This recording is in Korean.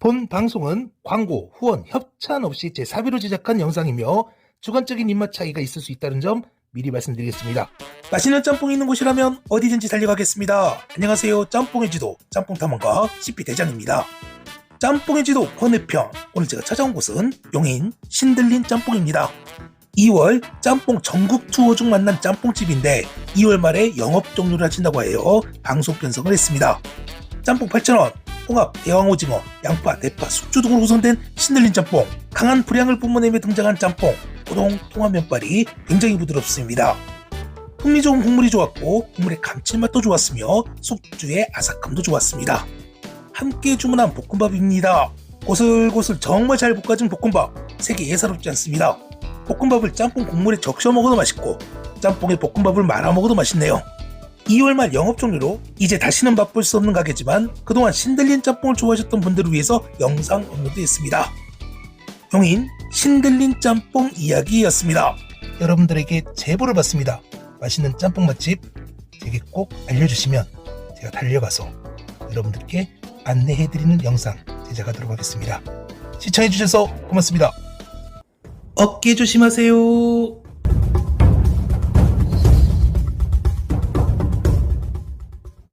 본 방송은 광고, 후원, 협찬 없이 제 사비로 제작한 영상이며 주관적인 입맛 차이가 있을 수 있다는 점 미리 말씀드리겠습니다. 맛있는 짬뽕이 있는 곳이라면 어디든지 달려가겠습니다. 안녕하세요. 짬뽕의 지도, 짬뽕 탐험가 CP 대장입니다. 짬뽕의 지도 번외편. 오늘 제가 찾아온 곳은 용인 신들린 짬뽕입니다. 2월 짬뽕 전국 투어 중 만난 짬뽕집인데 2월 말에 영업 종료를 하신다고 해요. 방송 편성을 했습니다. 짬뽕 8,000원, 홍합, 대왕 오징어, 양파, 대파, 숙주 등으로 구성된 신들린 짬뽕, 강한 불향을 뿜어내며 등장한 짬뽕, 고동 통합 면발이 굉장히 부드럽습니다. 풍미 좋은 국물이 좋았고 국물의 감칠맛도 좋았으며 숙주의 아삭함도 좋았습니다. 함께 주문한 볶음밥입니다. 고슬고슬 정말 잘 볶아진 볶음밥, 색이 예사롭지 않습니다. 볶음밥을 짬뽕 국물에 적셔 먹어도 맛있고 짬뽕에 볶음밥을 말아 먹어도 맛있네요. 2월 말 영업 종료로 이제 다시는 맛볼 수 없는 가게지만 그동안 신들린 짬뽕을 좋아하셨던 분들을 위해서 영상 업로드했습니다. 용인 신들린 짬뽕 이야기였습니다. 여러분들에게 제보를 받습니다. 맛있는 짬뽕 맛집 제게 꼭 알려주시면 제가 달려가서 여러분들께 안내해드리는 영상 제작하도록 하겠습니다. 시청해주셔서 고맙습니다. 어깨 조심하세요.